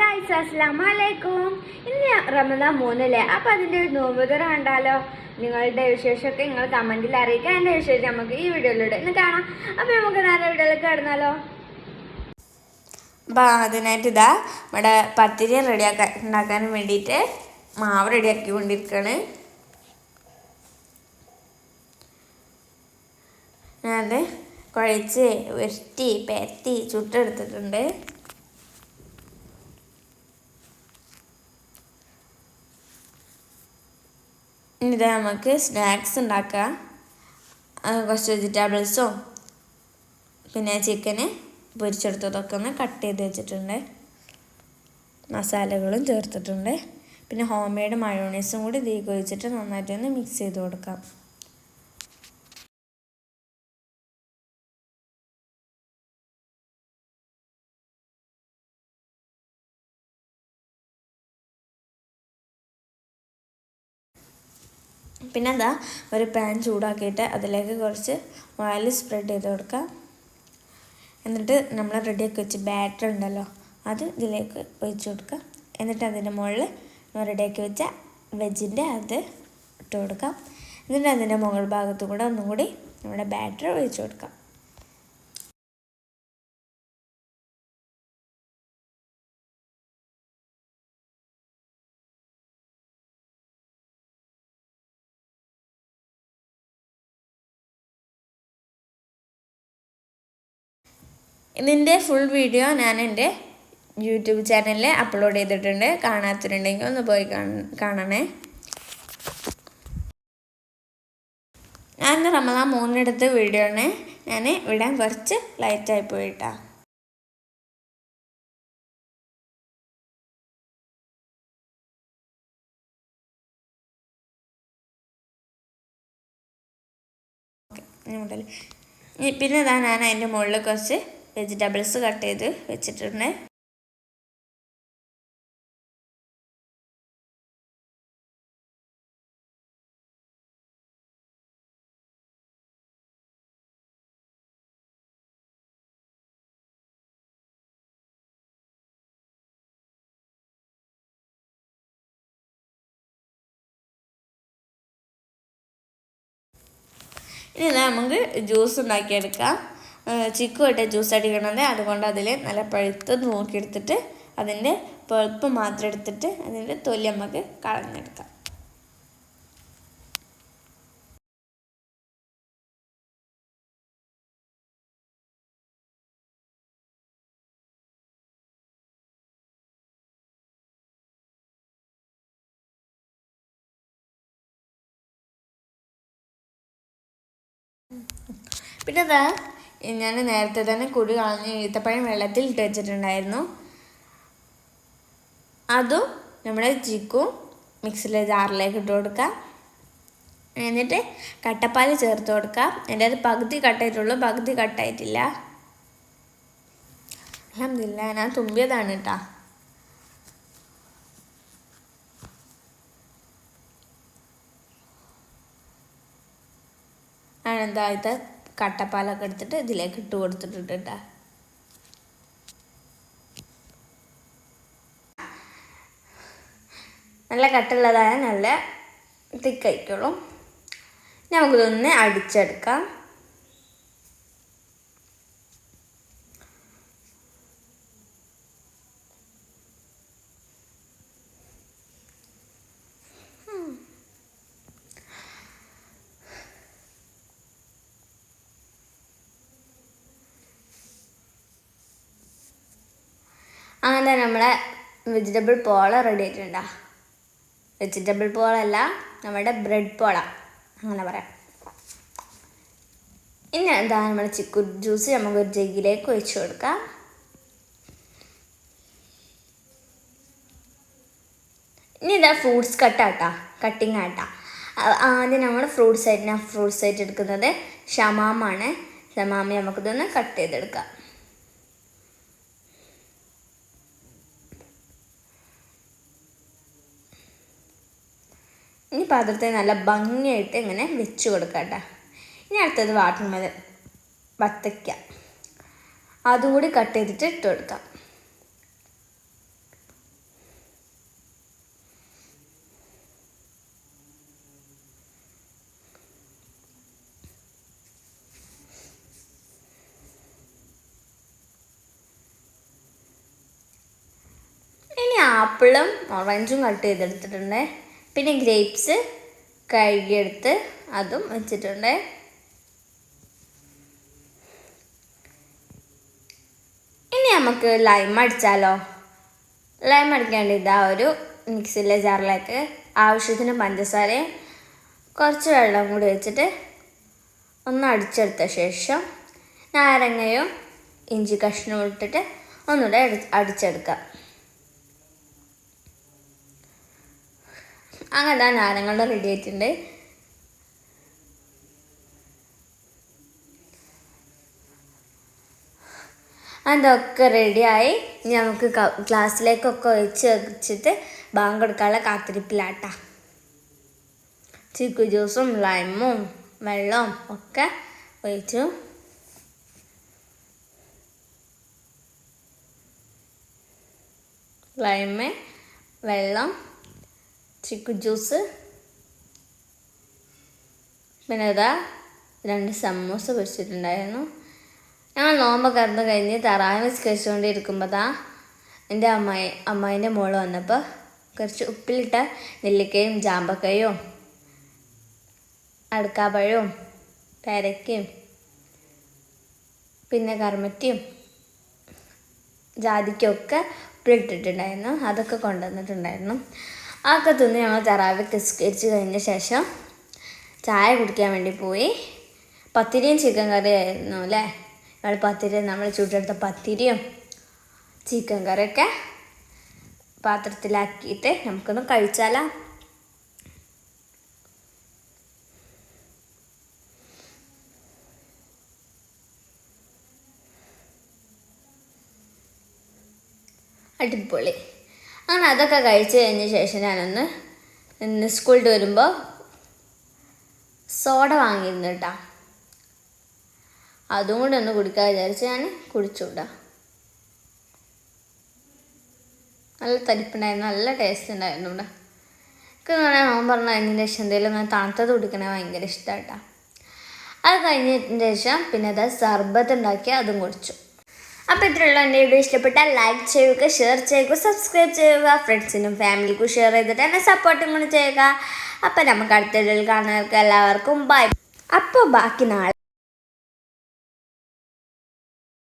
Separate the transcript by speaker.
Speaker 1: Guys അസ്സലാമു വലൈക്കും ഇന്ന് റമദാൻ മൂന്നല്ലേ? അപ്പം അതിന്റെ ഒരു നോമ്പുതറ കണ്ടാലോ? നിങ്ങളുടെ വിശേഷമൊക്കെ നിങ്ങൾ കമന്റിൽ അറിയിക്കാം എന്റെ വിശേഷം നമുക്ക് ഈ വീഡിയോയിലൂടെ ഇന്ന് കാണാം. അപ്പം നമുക്ക് നേരെ വീഡിയോയിലേക്ക് കിടന്നാലോ?
Speaker 2: അപ്പം അതിനായിട്ട് ഇതാ നമ്മുടെ പത്തിരി റെഡിയാക്കാൻ ഉണ്ടാക്കാൻ വേണ്ടിയിട്ട് മാവ് റെഡിയാക്കി കൊണ്ടിരിക്കുകയാണ് ഞാനത് കുഴച്ച് വെട്ടി പെരത്തി ചുട്ടെടുത്തിട്ടുണ്ട്. ഇനി നമുക്ക് സ്നാക്സ് ഉണ്ടാക്കാം. കുറച്ച് വെജിറ്റബിൾസോ പിന്നെ ചിക്കന് പൊരിച്ചെടുത്തതൊക്കെ ഒന്ന് കട്ട് ചെയ്ത് വെച്ചിട്ടുണ്ട്. മസാലകളും ചേർത്തിട്ടുണ്ട്. പിന്നെ ഹോം മെയ്ഡ് മയോണൈസും കൂടി ഇതിലേക്ക് ഒഴിച്ചിട്ട് നന്നായിട്ട് ഒന്ന് മിക്സ് ചെയ്ത് കൊടുക്കാം. പിന്നെ എന്താ ഒരു പാൻ ചൂടാക്കിയിട്ട് അതിലേക്ക് കുറച്ച് ഓയിൽ സ്പ്രെഡ് ചെയ്ത് കൊടുക്കുക. എന്നിട്ട് നമ്മൾ റെഡിയാക്കി വെച്ച് ബാറ്റർ ഉണ്ടല്ലോ അത് ഇതിലേക്ക് ഒഴിച്ചു കൊടുക്കുക. എന്നിട്ട് അതിന്റെ മുകളിൽ റെഡിയാക്കി വെച്ച വെജിന്റെ അത് ഇട്ട് കൊടുക്കാം എന്നിട്ട് അതിന്റെ മുകൾ ഭാഗത്തു കൂടെ ഒന്നും കൂടി നമ്മുടെ ബാറ്റർ ഒഴിച്ചു കൊടുക്കാം ഇതിന്റെ ഫുൾ വീഡിയോ ഞാൻ എന്റെ യൂട്യൂബ് ചാനലിൽ അപ്ലോഡ് ചെയ്തിട്ടുണ്ട്. കാണാത്തിട്ടുണ്ടെങ്കിൽ ഒന്ന് പോയി കാണണേ. ഞാൻ റമദാൻ മൂന്നെടുത്ത് വീഡിയോ ആണ് ഞാൻ ഇവിടെ കുറച്ച് ലൈറ്റായി പോയിട്ടാ. പിന്നെ ഞാൻ അതിന്റെ മുകളിൽ കുറച്ച് വെജിറ്റബിൾസ് കട്ട് ചെയ്ത് വെച്ചിട്ടുണ്ട്. ഇനി നമുക്ക് ജ്യൂസ് ഉണ്ടാക്കിയെടുക്കാം. ചിക്കു ഇട്ട് ജ്യൂസ് അടിക്കണത് അതുകൊണ്ട് അതിൽ നല്ല പഴുത്ത് നോക്കിയെടുത്തിട്ട് അതിന്റെ പഴുപ്പ് മാത്രം എടുത്തിട്ട് അതിന്റെ തൊലി നമുക്ക് കളഞ്ഞെടുക്കാം. പിന്നെ എന്താ ഞാൻ നേരത്തെ തന്നെ കുടി കളഞ്ഞ് ഈത്തപ്പഴം വെള്ളത്തിൽ ഇട്ട് വെച്ചിട്ടുണ്ടായിരുന്നു അതും നമ്മുടെ ചിക്കും മിക്സിയിലെ ജാറിലേക്ക് ഇട്ട് കൊടുക്കാം എന്നിട്ട് കട്ടപ്പാൽ ചേർത്ത് കൊടുക്കാം എന്റെ അത് പകുതി കട്ടായിട്ടുള്ളൂ പകുതി കട്ടായിട്ടില്ല അലഹമില്ല ഞാൻ തുമ്പിയതാണ് കേട്ടാ. ആണെന്താ ഇത്? കട്ടപ്പാലൊക്കെ എടുത്തിട്ട് ഇതിലേക്ക് ഇട്ട് കൊടുത്തിട്ടുണ്ട് കേട്ടോ നല്ല കട്ടുള്ളതായ നല്ല തിക്കായിക്കോളും. നമുക്കിതൊന്ന് അടിച്ചെടുക്കാം. അങ്ങനെ നമ്മളെ വെജിറ്റബിൾ പോള റെഡി ആയിട്ടുണ്ടാ? വെജിറ്റബിൾ പോളല്ല നമ്മുടെ ബ്രെഡ് പോള. അങ്ങനെ പറയാം. ഇനി എന്താ നമ്മുടെ ചിക്കു ജ്യൂസ് നമുക്ക് ഒരു ജഗ്ഗിലേക്ക് ഒഴിച്ചു കൊടുക്കാം. ഇനി ഇതാ ഫ്രൂട്ട്സ് കട്ടാട്ടാ കട്ടിങ് ആട്ടാ. ആദ്യം നമ്മൾ ഫ്രൂട്ട്സ് ആയിട്ട് ഫ്രൂട്ട്സ് ആയിട്ട് എടുക്കുന്നത് ഷമാമാണ്. ഷമാമി നമുക്കിതൊന്ന് കട്ട് ചെയ്തെടുക്കാം. ഇനി പാത്രത്തെ നല്ല ഭംഗിയായിട്ട് ഇങ്ങനെ വെച്ച് കൊടുക്കുക കേട്ടോ. ഇനി അടുത്തത് വാട്ടർ മെലൻ വത്തയ്ക്ക അതുകൂടി കട്ട് ചെയ്തിട്ട് ഇട്ട് കൊടുക്കാം.
Speaker 1: ആപ്പിളും ഓറഞ്ചും കട്ട് ചെയ്തെടുത്തിട്ടുണ്ടേ. പിന്നെ ഗ്രേപ്സ് കഴുകിയെടുത്ത് അതും വെച്ചിട്ടുണ്ട്. ഇനി നമുക്ക് ലൈം അടിച്ചാലോ? ലൈം അടിക്കാൻ വേണ്ടി ഇതാ ഒരു മിക്സിയിലെ ജാറിലേക്ക് ആവശ്യത്തിന് പഞ്ചസാരയും കുറച്ച് വെള്ളം കൂടി വെച്ചിട്ട് ഒന്ന് അടിച്ചെടുത്ത ശേഷം നാരങ്ങയും ഇഞ്ചി കഷ്ണവും ഇട്ടിട്ട് ഒന്നുകൂടെ അടിച്ചെടുക്കാം. അങ്ങനെ നാരങ്ങളുടെ റെഡി ആയിട്ടുണ്ട്. അതൊക്കെ റെഡിയായി ഇനി നമുക്ക് ക്ലാസ്സിലേക്കൊക്കെ ഒഴിച്ച് വെച്ചിട്ട് ബാങ്ക് കൊടുക്കാനുള്ള കാത്തിരിപ്പിലാട്ടാ. ചിക്കു ജ്യൂസും ലൈമും വെള്ളവും ഒക്കെ ഒഴിച്ചു. ലൈമ് വെള്ളം ചിക്കു ജ്യൂസ്. പിന്നെ ഇതാ രണ്ട് സമൂസ പൊരിച്ചിട്ടുണ്ടായിരുന്നു. ഞങ്ങൾ നോമ്പ് കറന്ന് കഴിഞ്ഞ് തറാവിന് കഴിച്ചുകൊണ്ടിരിക്കുമ്പോൾ താ എന്റെ അമ്മായി അമ്മായിന്റെ മോൾ വന്നപ്പോൾ കുറച്ച് ഉപ്പിലിട്ട നെല്ലിക്കയും ജാമ്പക്കയും അടുക്കാപ്പഴവും പേരക്കയും പിന്നെ കർമ്മറ്റിയും ജാതിക്കൊക്കെ ഉപ്പിലിട്ടിട്ടുണ്ടായിരുന്നു. അതൊക്കെ കൊണ്ടുവന്നിട്ടുണ്ടായിരുന്നു. അതൊക്കെ തിന്ന് ഞങ്ങൾ തറാവൊക്കെ നിസ്കരിച്ച് കഴിഞ്ഞ ശേഷം ചായ കുടിക്കാൻ വേണ്ടി പോയി. പത്തിരിയും ചിക്കൻ കറി ആയിരുന്നു അല്ലേ? ഞങ്ങൾ പത്തിരി നമ്മൾ ചുട്ടെടുത്ത പത്തിരിയും ചിക്കൻ കറിയൊക്കെ പാത്രത്തിലാക്കിയിട്ട് നമുക്കൊന്ന് കഴിച്ചാലോ. അടിപൊളി. അങ്ങനെ അതൊക്കെ കഴിച്ച് കഴിഞ്ഞ ശേഷം ഞാനൊന്ന് ഇന്ന് സ്കൂളിൽ വരുമ്പോൾ സോഡ വാങ്ങിയിരുന്നു കേട്ടോ അതും കൂടെ ഒന്ന് കുടിക്കാൻ വിചാരിച്ച് ഞാൻ കുടിച്ചുകൂടാ നല്ല തരിപ്പുണ്ടായിരുന്നു നല്ല ടേസ്റ്റ് ഉണ്ടായിരുന്നു ഇവിടെ എനിക്ക് പറഞ്ഞാൽ നോൻ പറഞ്ഞു അതിന് ശേഷം എന്തെങ്കിലും ഞാൻ തണുത്തത് കുടിക്കണേ ഭയങ്കര ഇഷ്ടമായിട്ടാ അത് കഴിഞ്ഞതിന് ശേഷം പിന്നെ അത് സർബത്ത് ഉണ്ടാക്കി അതും കുടിച്ചു. അപ്പോൾ ഇത്രയുള്ള എന്റെ വീഡിയോ ഇഷ്ടപ്പെട്ടാൽ ലൈക്ക് ചെയ്യുക ഷെയർ ചെയ്യുക സബ്സ്ക്രൈബ് ചെയ്യുക ഫ്രണ്ട്സിനും ഫാമിലിക്കും ഷെയർ ചെയ്തിട്ട് എന്നെ സപ്പോർട്ടും കൂടി ചെയ്യുക. അപ്പോൾ നമുക്ക് അടുത്ത വീഡിയോയിൽ കാണുന്നവർക്ക് എല്ലാവർക്കും ബൈ അപ്പോൾ ബാക്കി നാളെ